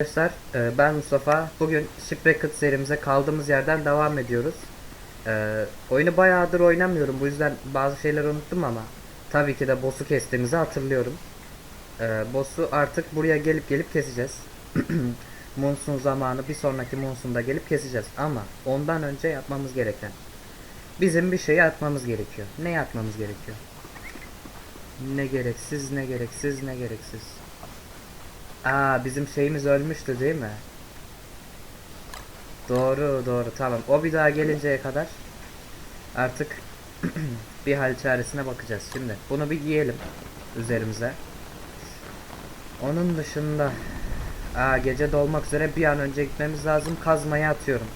Arkadaşlar e, ben Mustafa. Bugün Shipwrecked serimize kaldığımız yerden devam ediyoruz. E, oyunu bayağıdır oynamıyorum. Bu yüzden bazı şeyler unuttum ama tabii ki de boss'u kestiğimizi hatırlıyorum. E, boss'u artık buraya gelip gelip keseceğiz. Monsun zamanı bir sonraki Monsun'da gelip keseceğiz. Ama ondan önce yapmamız gereken bizim bir şey yapmamız gerekiyor. Ne yapmamız gerekiyor? Ne gereksiz, ne gereksiz, ne gereksiz. Aa bizim şeyimiz ölmüştü değil mi? Doğru doğru tamam. O bir daha gelinceye kadar artık bir hal çaresine bakacağız. Şimdi bunu bir giyelim üzerimize. Onun dışında Aa gece dolmak üzere bir an önce gitmemiz lazım. Kazmayı atıyorum.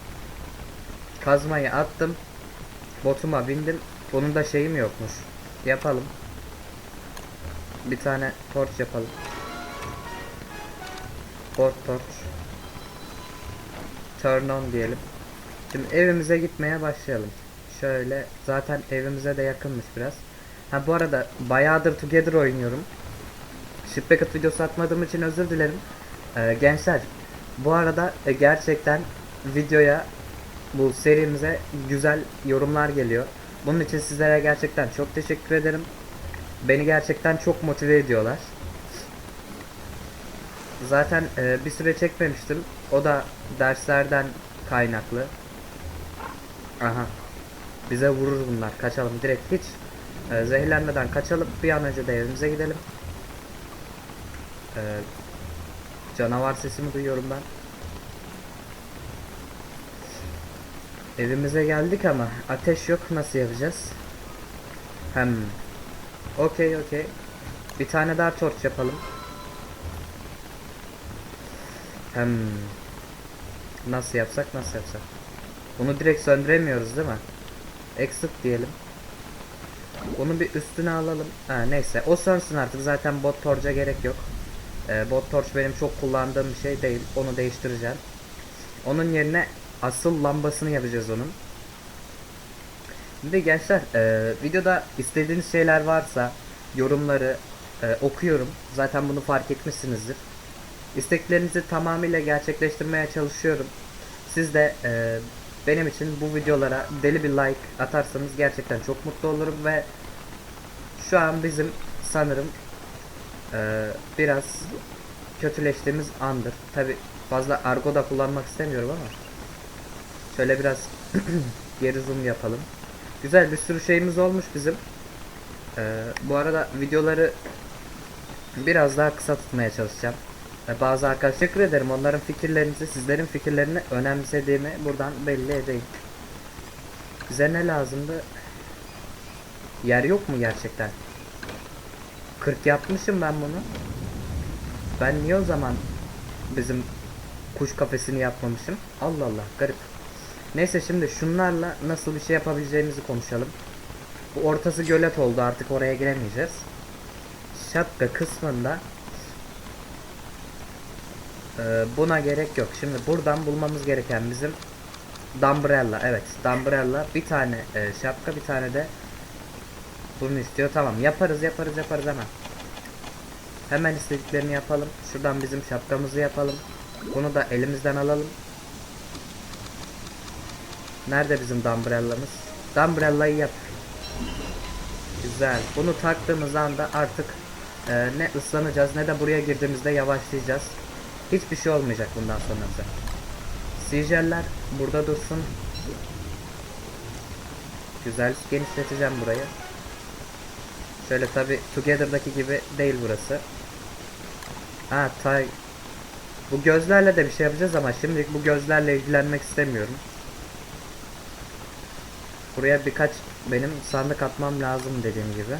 Kazmayı attım. Botuma bindim. Bunun da şeyim yokmuş. Yapalım. Bir tane torç yapalım. Port torch. Turn on diyelim. Şimdi evimize gitmeye başlayalım. Şöyle zaten evimize de yakınmış biraz. Ha bu arada bayağıdır Together oynuyorum. Shipwrecked videosu atmadığım için özür dilerim. Ee, gençler bu arada e, gerçekten videoya bu serimize güzel yorumlar geliyor. Bunun için sizlere gerçekten çok teşekkür ederim. Beni gerçekten çok motive ediyorlar. Zaten e, bir süre çekmemiştim. O da derslerden kaynaklı. Aha. Bize vurur bunlar. Kaçalım direkt hiç e, zehirlenmeden kaçalım. Bir an önce de evimize gidelim. E, canavar sesimi duyuyorum ben. Evimize geldik ama ateş yok. Nasıl yapacağız? Hem. Okey okey. Bir tane daha torç yapalım. Hem nasıl yapsak nasıl yapsak? Bunu direkt söndüremiyoruz değil mi? Exit diyelim. Bunu bir üstüne alalım. Ha, neyse o sönsün artık zaten bot torch'a gerek yok. Ee, bot torch benim çok kullandığım bir şey değil. Onu değiştireceğim. Onun yerine asıl lambasını yapacağız onun. Şimdi gençler e, videoda istediğiniz şeyler varsa yorumları e, okuyorum. Zaten bunu fark etmişsinizdir. İsteklerinizi tamamıyla gerçekleştirmeye çalışıyorum. Siz de e, benim için bu videolara deli bir like atarsanız gerçekten çok mutlu olurum ve şu an bizim sanırım e, biraz kötüleştiğimiz andır. Tabi fazla argo da kullanmak istemiyorum ama şöyle biraz geri zoom yapalım. Güzel bir sürü şeyimiz olmuş bizim. E, bu arada videoları biraz daha kısa tutmaya çalışacağım. E, Bazı arkadaşlar teşekkür ederim. Onların fikirlerinizi, sizlerin fikirlerini önemsediğimi buradan belli edeyim. Bize ne lazımdı? Yer yok mu gerçekten? 40 yapmışım ben bunu. Ben niye o zaman bizim kuş kafesini yapmamışım? Allah Allah garip. Neyse şimdi şunlarla nasıl bir şey yapabileceğimizi konuşalım. Bu ortası gölet oldu artık oraya giremeyeceğiz. Şapka kısmında ee, buna gerek yok. Şimdi buradan bulmamız gereken bizim Dumbrella. Evet, Dumbrella. Bir tane e, şapka, bir tane de bunu istiyor. Tamam, yaparız, yaparız, yaparız hemen. Hemen istediklerini yapalım. Şuradan bizim şapkamızı yapalım. Bunu da elimizden alalım. Nerede bizim Dumbrella'mız? Dumbrella'yı yap. Güzel. Bunu taktığımız anda artık e, ne ıslanacağız ne de buraya girdiğimizde yavaşlayacağız. Hiçbir şey olmayacak bundan sonra bize. Burada dursun. Güzel genişleteceğim burayı. Şöyle tabi Together'daki gibi değil burası. Ha tay. Bu gözlerle de bir şey yapacağız ama şimdilik bu gözlerle ilgilenmek istemiyorum. Buraya birkaç benim sandık atmam lazım dediğim gibi.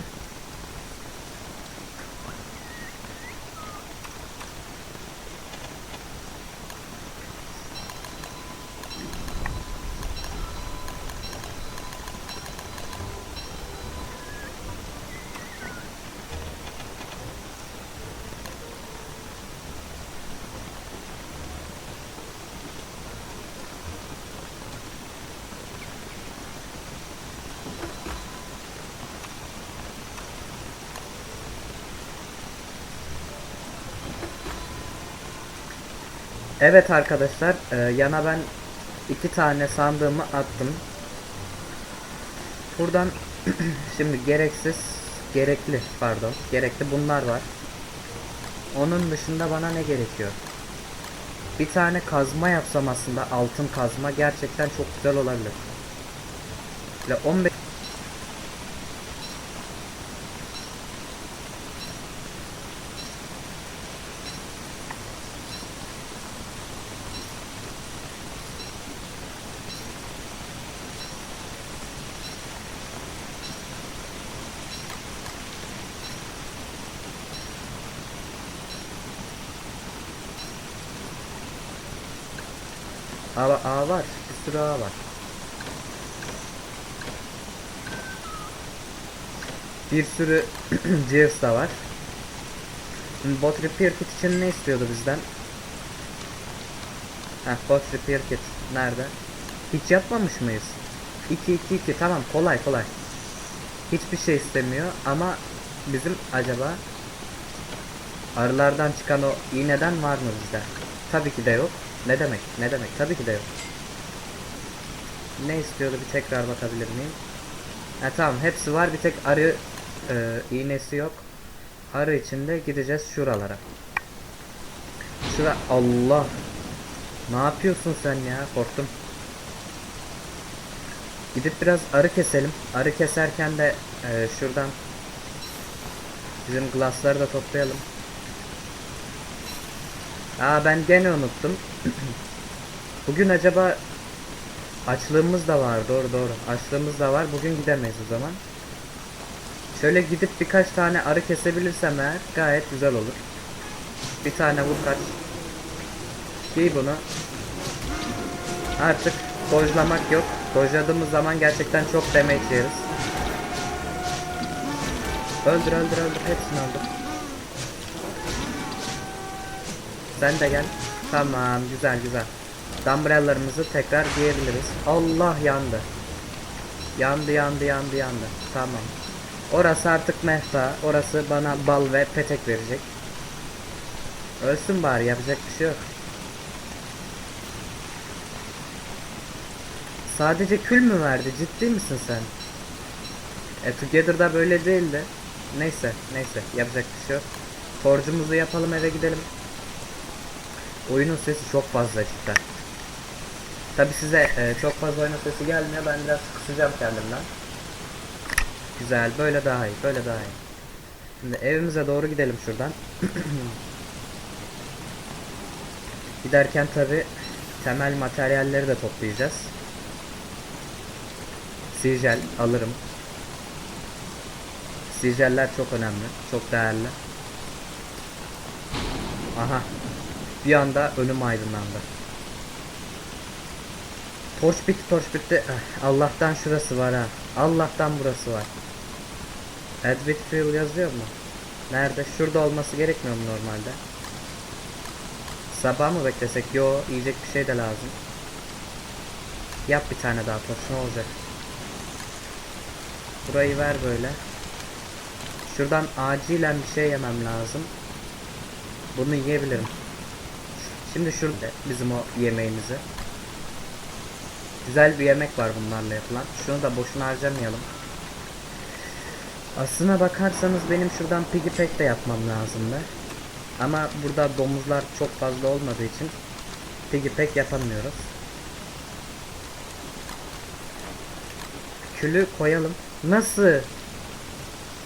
Evet arkadaşlar, e, yana ben iki tane sandığımı attım. Buradan şimdi gereksiz, gerekli pardon, gerekli bunlar var. Onun dışında bana ne gerekiyor? Bir tane kazma yapsam aslında altın kazma gerçekten çok güzel olabilir. Ve 15 A, A var. Bir sürü A var. Bir sürü Gears da var. Şimdi bot repair kit için ne istiyordu bizden? Heh bot repair kit. Nerede? Hiç yapmamış mıyız? 2 2 2 tamam kolay kolay. Hiçbir şey istemiyor ama bizim acaba arılardan çıkan o iğneden var mı bizde? Tabii ki de yok. Ne demek? Ne demek? Tabii ki de yok. Ne istiyordu bir tekrar bakabilir miyim? Ha tamam hepsi var bir tek arı e, iğnesi yok. Arı içinde gideceğiz şuralara. Şura Allah. Ne yapıyorsun sen ya? Korktum. Gidip biraz arı keselim. Arı keserken de e, şuradan bizim glassları da toplayalım. Aa ben gene unuttum. Bugün acaba açlığımız da var. Doğru doğru. Açlığımız da var. Bugün gidemeyiz o zaman. Şöyle gidip birkaç tane arı kesebilirsem eğer gayet güzel olur. Bir tane vur kaç. Giy bunu. Artık dojlamak yok. Dojladığımız zaman gerçekten çok damage yeriz. Öldür öldür öldür. Hepsini öldür. Sen de gel. Tamam güzel güzel. Dumbrella'larımızı tekrar giyebiliriz. Allah yandı. Yandı yandı yandı yandı. Tamam. Orası artık mehta. Orası bana bal ve petek verecek. Ölsün bari yapacak bir şey yok. Sadece kül mü verdi? Ciddi misin sen? E Together'da böyle değildi. Neyse neyse yapacak bir şey yok. Torcumuzu yapalım eve gidelim. Oyunun sesi çok fazla cidden. Tabi size e, çok fazla oyunun sesi gelmiyor. Ben biraz kısacağım kendimden. Güzel. Böyle daha iyi. Böyle daha iyi. Şimdi evimize doğru gidelim şuradan. Giderken tabi temel materyalleri de toplayacağız. Sigel alırım. Sigeller çok önemli. Çok değerli. Aha. Bir anda önüm aydınlandı. Torç bitti torç bitti. Eh, Allah'tan şurası var ha. Allah'tan burası var. Edward Fuel yazıyor mu? Nerede? Şurada olması gerekmiyor mu normalde? Sabah mı beklesek? Yo yiyecek bir şey de lazım. Yap bir tane daha torç ne olacak? Burayı ver böyle. Şuradan acilen bir şey yemem lazım. Bunu yiyebilirim. Şimdi şurada bizim o yemeğimizi. Güzel bir yemek var bunlarla yapılan. Şunu da boşuna harcamayalım. Aslına bakarsanız benim şuradan piggy pack de yapmam lazımdı. Ama burada domuzlar çok fazla olmadığı için piggy pack yapamıyoruz. Külü koyalım. Nasıl?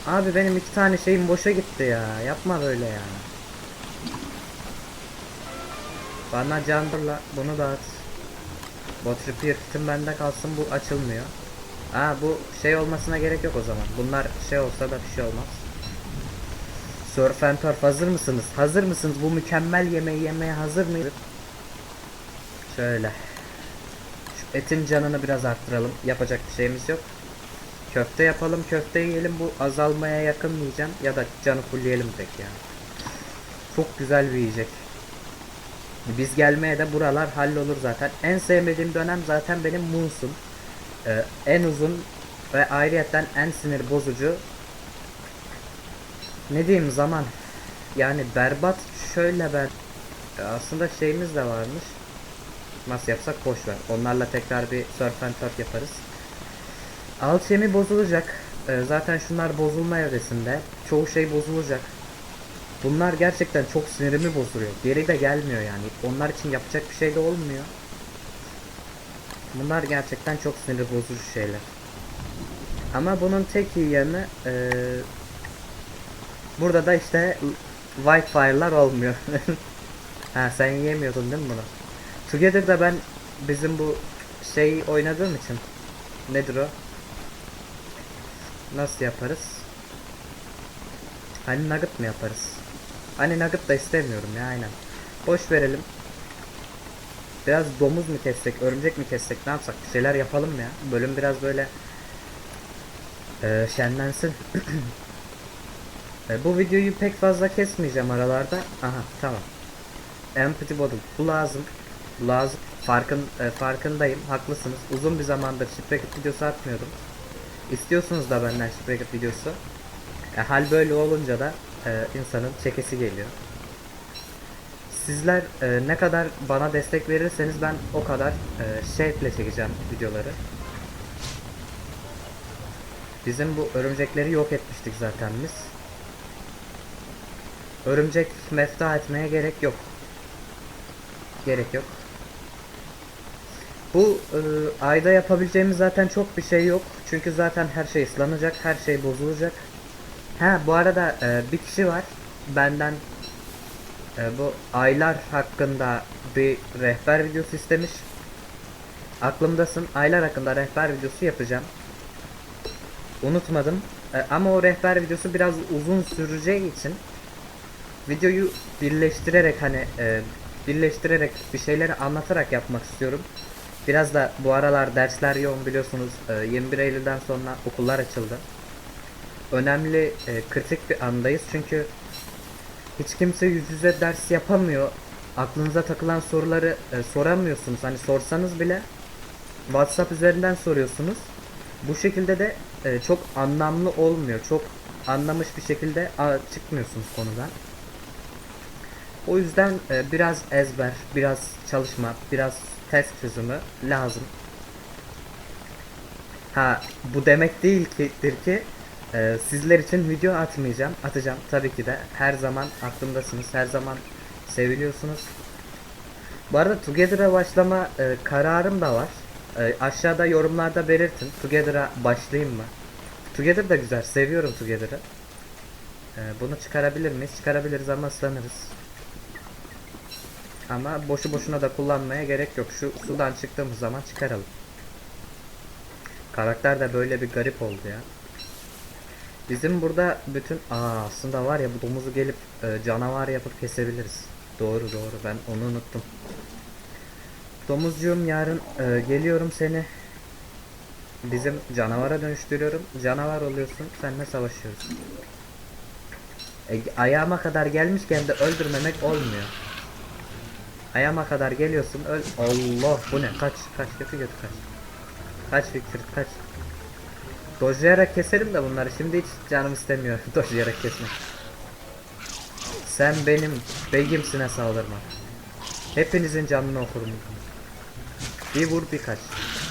Abi benim iki tane şeyim boşa gitti ya. Yapma böyle ya. Bana Candır'la bunu da at. Bot repair kitim bende kalsın bu açılmıyor. Aa bu şey olmasına gerek yok o zaman. Bunlar şey olsa da bir şey olmaz. Surf and Turf hazır mısınız? Hazır mısınız? Bu mükemmel yemeği yemeye hazır mıyız? Şöyle. Şu etin canını biraz arttıralım. Yapacak bir şeyimiz yok. Köfte yapalım, köfte yiyelim. Bu azalmaya yakın diyeceğim. Ya da canı fullleyelim direkt yani. Çok güzel bir yiyecek. Biz gelmeye de buralar hallolur zaten. En sevmediğim dönem zaten benim Moonsun. Ee, en uzun ve ayrıyetten en sinir bozucu ne diyeyim zaman yani berbat şöyle ben aslında şeyimiz de varmış. Nasıl yapsak boş ver. Onlarla tekrar bir surf and turf yaparız. Alchemy bozulacak. E, zaten şunlar bozulma evresinde. Çoğu şey bozulacak. Bunlar gerçekten çok sinirimi bozuyor. Geri de gelmiyor yani. Onlar için yapacak bir şey de olmuyor. Bunlar gerçekten çok sinir bozucu şeyler. Ama bunun tek iyi yanı eee, burada da işte Whitefire'lar olmuyor. ha sen yiyemiyordun değil mi bunu? Together'da ben bizim bu şey oynadığım için nedir o? Nasıl yaparız? Hani nugget mı yaparız? Hani nugget da istemiyorum ya aynen. Boş verelim. Biraz domuz mu kessek, örümcek mi kessek ne yapsak bir şeyler yapalım ya. Bölüm biraz böyle eee, şenlensin. E, bu videoyu pek fazla kesmeyeceğim aralarda. Aha tamam. Empty bottle. Bu lazım. Bu lazım. Farkın, e, farkındayım. Haklısınız. Uzun bir zamandır Shipwrecked videosu atmıyordum. İstiyorsunuz da benden Shipwrecked videosu. E, hal böyle olunca da e, insanın çekesi geliyor. Sizler e, ne kadar bana destek verirseniz ben o kadar e, şevkle çekeceğim videoları. Bizim bu örümcekleri yok etmiştik zaten biz. Örümcek mefta etmeye gerek yok. Gerek yok. Bu e, ayda yapabileceğimiz zaten çok bir şey yok. Çünkü zaten her şey ıslanacak, her şey bozulacak. Ha bu arada e, bir kişi var benden e, bu aylar hakkında bir rehber videosu istemiş. Aklımdasın. Aylar hakkında rehber videosu yapacağım. Unutmadım. E, ama o rehber videosu biraz uzun süreceği için videoyu birleştirerek hani e, birleştirerek bir şeyleri anlatarak yapmak istiyorum. Biraz da bu aralar dersler yoğun biliyorsunuz. E, 21 Eylül'den sonra okullar açıldı. Önemli e, kritik bir andayız çünkü hiç kimse yüz yüze ders yapamıyor. Aklınıza takılan soruları e, soramıyorsunuz. Hani sorsanız bile WhatsApp üzerinden soruyorsunuz. Bu şekilde de e, çok anlamlı olmuyor. Çok anlamış bir şekilde çıkmıyorsunuz konudan. O yüzden e, biraz ezber, biraz çalışma, biraz test çözümü lazım. Ha bu demek değil ki'dir ki e, sizler için video atmayacağım. Atacağım tabii ki de. Her zaman aklımdasınız. Her zaman seviliyorsunuz. Bu arada Together'a başlama e, kararım da var. E, aşağıda yorumlarda belirtin. Together'a başlayayım mı? Together da güzel. Seviyorum Together'ı. E, bunu çıkarabilir miyiz? Çıkarabiliriz ama ıslanırız. Ama boşu boşuna da kullanmaya gerek yok. Şu sudan çıktığımız zaman çıkaralım. Karakter de böyle bir garip oldu ya. Bizim burada bütün aa aslında var ya bu domuzu gelip e, canavar yapıp kesebiliriz. Doğru doğru ben onu unuttum. Domuzcuğum yarın e, geliyorum seni bizim canavara dönüştürüyorum. Canavar oluyorsun. Seninle savaşıyoruz. E, ayağıma kadar gelmişken de öldürmemek olmuyor. Ayağıma kadar geliyorsun öl. Allah bu ne? Kaç kaç kötü kötü kaç. Kaç Victor kaç. Dojlayarak keserim de bunları. Şimdi hiç canım istemiyor dojlayarak kesmek. Sen benim begimsine saldırma. Hepinizin canını okurum. Bir vur bir kaç.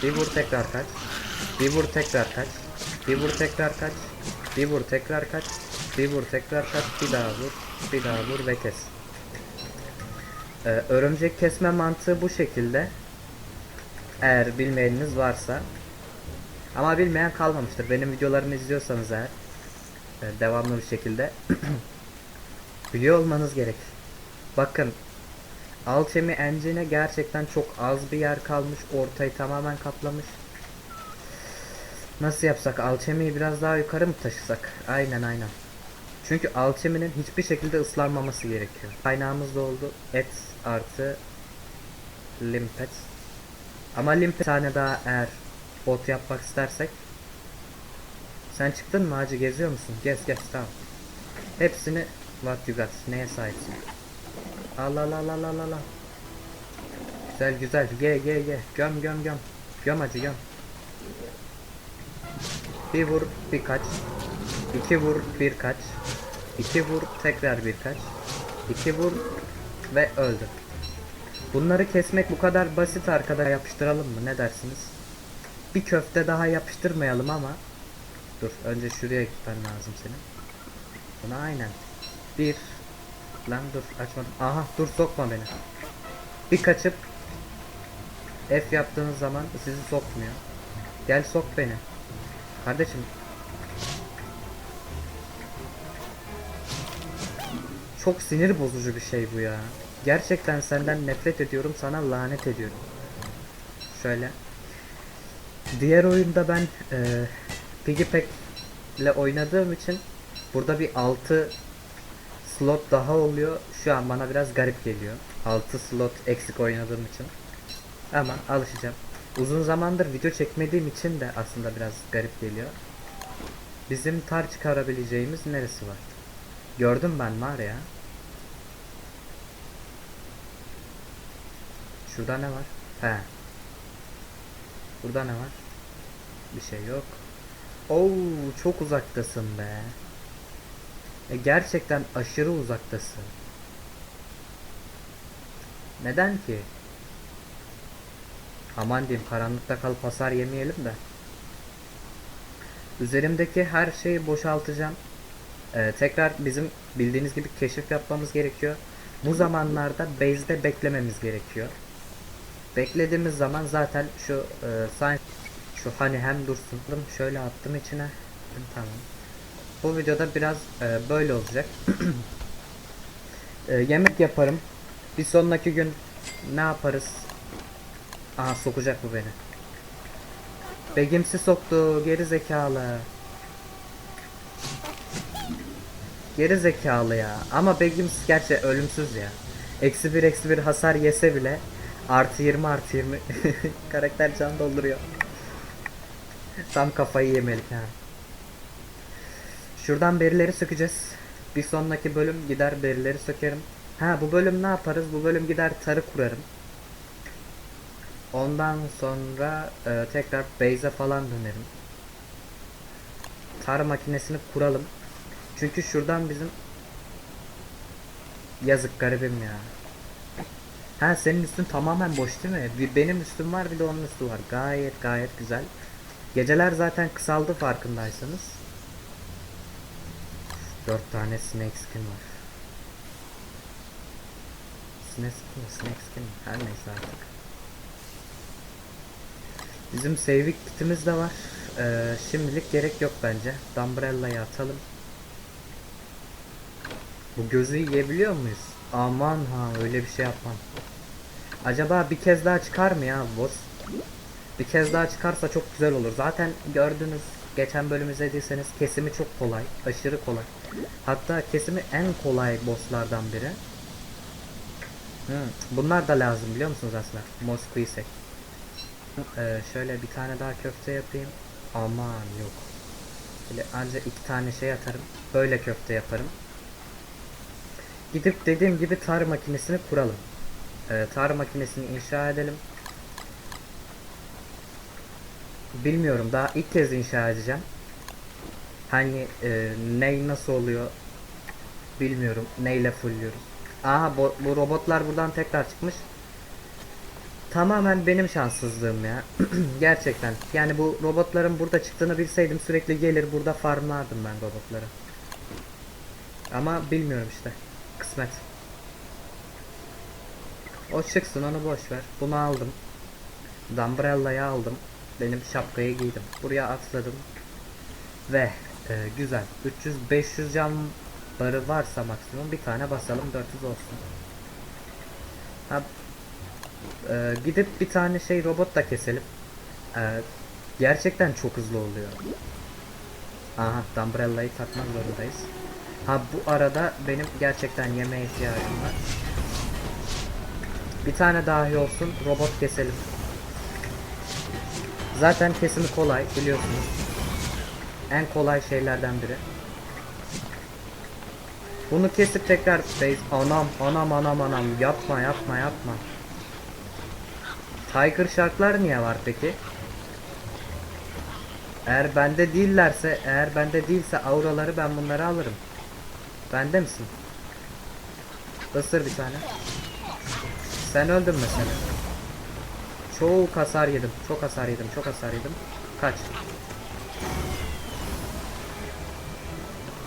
Bir vur tekrar kaç. Bir vur tekrar kaç. Bir vur tekrar kaç. Bir vur tekrar kaç. Bir vur tekrar kaç. Bir daha vur. Bir daha vur ve kes. Ee, örümcek kesme mantığı bu şekilde. Eğer bilmeyeniniz varsa. Ama bilmeyen kalmamıştır. Benim videolarımı izliyorsanız eğer. e, devamlı bir şekilde. biliyor olmanız gerek. Bakın. Alchemy Engine'e gerçekten çok az bir yer kalmış. Ortayı tamamen kaplamış. Nasıl yapsak? Alchemy'yi biraz daha yukarı mı taşısak? Aynen aynen. Çünkü alcheminin hiçbir şekilde ıslanmaması gerekiyor. Kaynağımız da oldu. Et artı limpet. Ama limpet tane daha eğer bot yapmak istersek. Sen çıktın mı hacı geziyor musun? Gez gez tamam. Hepsini what you got. Neye sahipsin? Al al al al al. Güzel güzel. Ge ge ge. Göm göm göm. Göm hacı göm. Bir vur birkaç. İki vur birkaç. İki vur tekrar birkaç. İki vur Ve öldü. Bunları kesmek bu kadar basit arkadaşlar. Yapıştıralım mı? Ne dersiniz? Bir köfte daha yapıştırmayalım ama. Dur önce şuraya gitmen lazım senin. Buna aynen. Bir. Lan dur açmadım. Aha dur sokma beni. Bir kaçıp F yaptığınız zaman sizi sokmuyor. Gel sok beni. Kardeşim. Çok sinir bozucu bir şey bu ya. Gerçekten senden nefret ediyorum, sana lanet ediyorum. Şöyle. Diğer oyunda ben e, Piggypack ile oynadığım için burada bir 6 slot daha oluyor. Şu an bana biraz garip geliyor. 6 slot eksik oynadığım için. Ama alışacağım. Uzun zamandır video çekmediğim için de aslında biraz garip geliyor. Bizim tar çıkarabileceğimiz neresi var? Gördüm ben var ya. Şurada ne var? He. Burada ne var? Bir şey yok. Oo çok uzaktasın be. E, gerçekten aşırı uzaktasın. Neden ki? Aman diyeyim karanlıkta kalıp hasar yemeyelim de. Üzerimdeki her şeyi boşaltacağım. Ee, tekrar bizim bildiğiniz gibi keşif yapmamız gerekiyor. Bu zamanlarda base'de beklememiz gerekiyor. Beklediğimiz zaman zaten şu e, science şu hani hem dursun. Şöyle attım içine. Tamam. Bu videoda biraz e, böyle olacak. E, yemek yaparım. Bir sonraki gün ne yaparız? Aha sokacak bu beni. Begimsi soktu geri zekalı. Geri zekalı ya. Ama Begims gerçi ölümsüz ya. Eksi bir eksi bir hasar yese bile artı 20 artı 20 karakter can dolduruyor. Tam kafayı yemelik ha. Şuradan berileri sökeceğiz. Bir sonraki bölüm gider berileri sökerim. Ha bu bölüm ne yaparız? Bu bölüm gider tarı kurarım. Ondan sonra e, tekrar base'e falan dönerim. Tar makinesini kuralım. Çünkü şuradan bizim yazık garibim ya. Ha senin üstün tamamen boş değil mi? Bir benim üstüm var bir de onun üstü var. Gayet gayet güzel. Geceler zaten kısaldı farkındaysanız. 4 tane snake skin var. Snake skin, snake skin her neyse artık. Bizim saving kitimiz de var. Ee, şimdilik gerek yok bence. Dumbrella'yı atalım. Bu gözü yiyebiliyor muyuz? Aman ha öyle bir şey yapmam. Acaba bir kez daha çıkar mı ya boss? Bir kez daha çıkarsa çok güzel olur. Zaten gördünüz geçen bölüm izlediyseniz kesimi çok kolay. Aşırı kolay. Hatta kesimi en kolay bosslardan biri. Hmm, bunlar da lazım biliyor musunuz aslında? Mosquisek. Ee, şöyle bir tane daha köfte yapayım. Aman yok. Böyle ancak iki tane şey atarım. Böyle köfte yaparım. Gidip dediğim gibi tar makinesini kuralım. Ee, tar makinesini inşa edelim. Bilmiyorum daha ilk kez inşa edeceğim. Hani e, ney nasıl oluyor bilmiyorum. Neyle fullüyoruz. Aha bu, bu robotlar buradan tekrar çıkmış. Tamamen benim şanssızlığım ya. Gerçekten. Yani bu robotların burada çıktığını bilseydim sürekli gelir burada farmlardım ben robotları. Ama bilmiyorum işte. Kısmet. O çıksın onu boş ver. Bunu aldım. Dumbrella'yı aldım. Benim şapkayı giydim. Buraya atladım. Ve e, güzel. 300-500 can barı varsa maksimum bir tane basalım 400 olsun. Ha, e, gidip bir tane şey robot da keselim. E, gerçekten çok hızlı oluyor. Aha Dumbrella'yı takmak zorundayız. Ha bu arada benim gerçekten yemeğe ihtiyacım var. Bir tane dahi olsun robot keselim. Zaten kesimi kolay biliyorsunuz. En kolay şeylerden biri. Bunu kesip tekrar base anam anam anam anam yapma yapma yapma. Tiger Shark'lar niye var peki? Eğer bende değillerse, eğer bende değilse auraları ben bunları alırım. Bende misin? Isır bir tane. Sen öldün mü seni? Çok hasar yedim. Çok hasar yedim. Çok hasar yedim. Kaç.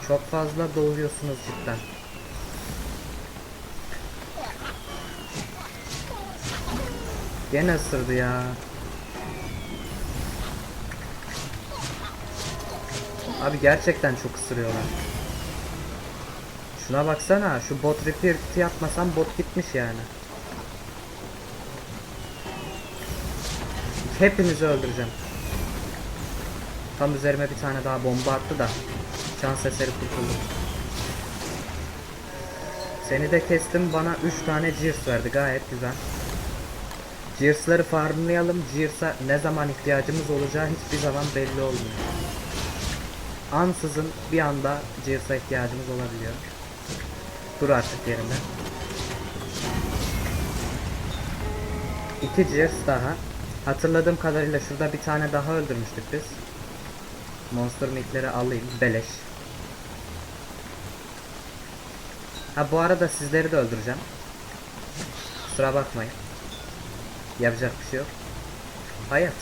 Çok fazla doğuyorsunuz cidden. Gene ısırdı ya. Abi gerçekten çok ısırıyorlar. Şuna baksana şu bot repair'ı yapmasam bot gitmiş yani. Hepinizi öldüreceğim. Tam üzerime bir tane daha bomba attı da şans eseri kurtuldum. Seni de kestim bana 3 tane Gears verdi gayet güzel. Gears'ları farmlayalım. Gears'a ne zaman ihtiyacımız olacağı hiçbir zaman belli olmuyor. Ansızın bir anda Gears'a ihtiyacımız olabiliyor. Dur artık yerinde. İki Gears daha. Hatırladığım kadarıyla şurada bir tane daha öldürmüştük biz. Monster Meat'leri alayım. Beleş. Ha bu arada sizleri de öldüreceğim. Kusura bakmayın. Yapacak bir şey yok. Hayat.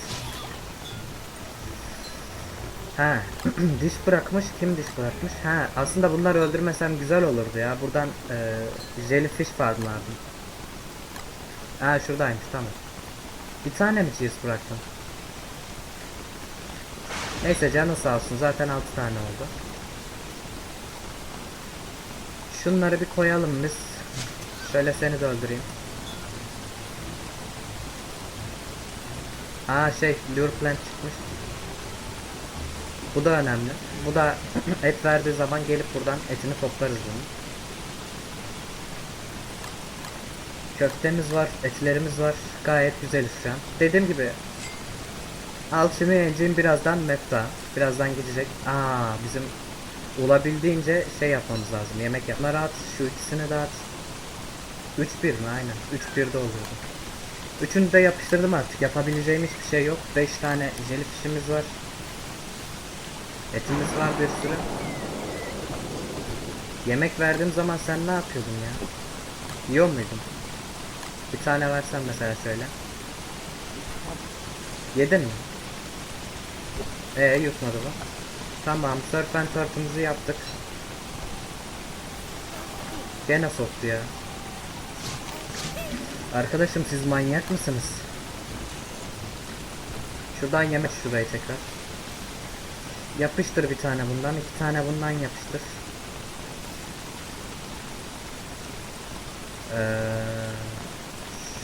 Ha, diş bırakmış. Kim diş bırakmış? Ha, aslında bunları öldürmesem güzel olurdu ya. Buradan e, jellyfish farmlardım. Ha, şuradaymış tamam. Bir tane mi cheese bıraktım? Neyse canı sağ olsun. Zaten 6 tane oldu. Şunları bir koyalım biz. Şöyle seni de öldüreyim. Aa şey lure plant çıkmış. Bu da önemli. Bu da et verdiği zaman gelip buradan etini toplarız bunu. Köftemiz var, etlerimiz var. Gayet güzeliz şu an. Dediğim gibi Alchemy Engine birazdan meta. Birazdan gidecek. Aa bizim olabildiğince şey yapmamız lazım. Yemek yapma rahat. Şu ikisini dağıt. 3-1 mi? Aynen. 3-1'de oluyordu. Üçünü de yapıştırdım artık. Yapabileceğim hiçbir şey yok. 5 tane jellyfish'imiz var. Etimiz var bir sürü. Yemek verdiğim zaman sen ne yapıyordun ya? Yiyor muydun? Bir tane versen mesela şöyle. Yedin mi? Ee yutmadı bu. Tamam, surf and turf'ımızı yaptık. Gene soktu ya. Arkadaşım siz manyak mısınız? Şuradan yemek şuraya tekrar. Yapıştır bir tane bundan, iki tane bundan yapıştır. Ee,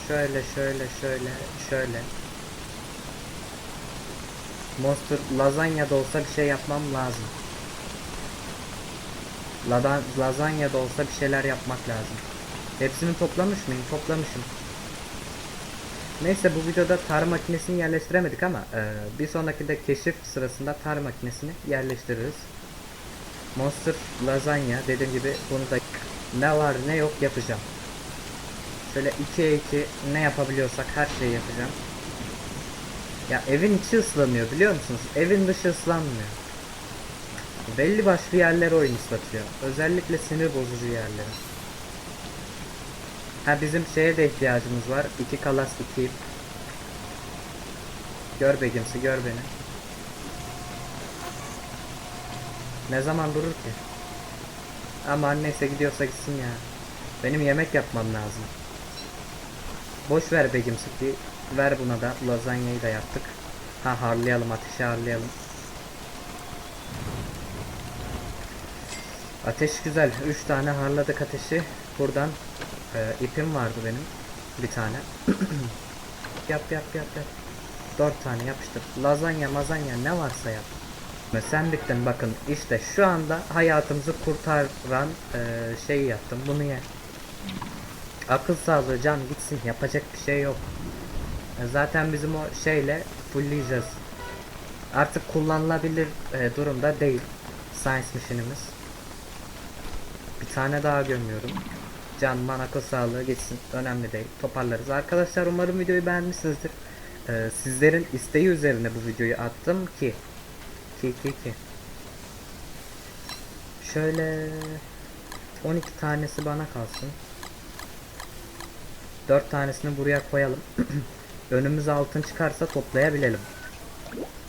şöyle şöyle şöyle şöyle. Monster lazanya da olsa bir şey yapmam lazım. Ladan, lazanya da olsa bir şeyler yapmak lazım. Hepsini toplamış mıyım? Toplamışım. Neyse bu videoda tarım makinesini yerleştiremedik ama e, bir sonraki de keşif sırasında tarım makinesini yerleştiririz. Monster lazanya dediğim gibi bunu da ne var ne yok yapacağım. Şöyle 2'ye 2 ne yapabiliyorsak her şeyi yapacağım. Ya evin içi ıslanıyor biliyor musunuz? Evin dışı ıslanmıyor. Belli başlı yerler oyun ıslatıyor. Özellikle sinir bozucu yerleri. Ha bizim şeye de ihtiyacımız var. İki kalas iki ip. Gör begimsi gör beni. Ne zaman durur ki? Ama neyse gidiyorsa gitsin ya. Benim yemek yapmam lazım. Boş ver begimsi ki ver buna da lazanyayı da yaptık. Ha harlayalım ateşi harlayalım. Ateş güzel. 3 tane harladık ateşi. Buradan e, ipim vardı benim. Bir tane. yap yap yap yap. 4 tane yapıştır. Lazanya mazanya ne varsa yap. Ve sen bittin bakın işte şu anda hayatımızı kurtaran e, şeyi yaptım. Bunu ye. Akıl sağlığı can gitsin yapacak bir şey yok. E, Zaten bizim o şeyle fullleyeceğiz. Artık kullanılabilir e, durumda değil. Science machine'imiz. Bir tane daha gömüyorum. Can, man, akıl sağlığı gitsin. Önemli değil. Toparlarız. Arkadaşlar umarım videoyu beğenmişsinizdir. Ee, sizlerin isteği üzerine bu videoyu attım ki ki ki ki. Şöyle 12 tanesi bana kalsın. 4 tanesini buraya koyalım. Önümüze altın çıkarsa toplayabilelim.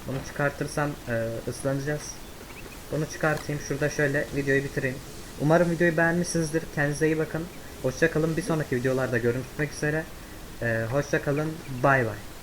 Bunu çıkartırsam e, ıslanacağız. Bunu çıkartayım. Şurada şöyle videoyu bitireyim. Umarım videoyu beğenmişsinizdir. Kendinize iyi bakın. Hoşçakalın. Bir sonraki videolarda görüşmek üzere. E, hoşçakalın. Bay bay.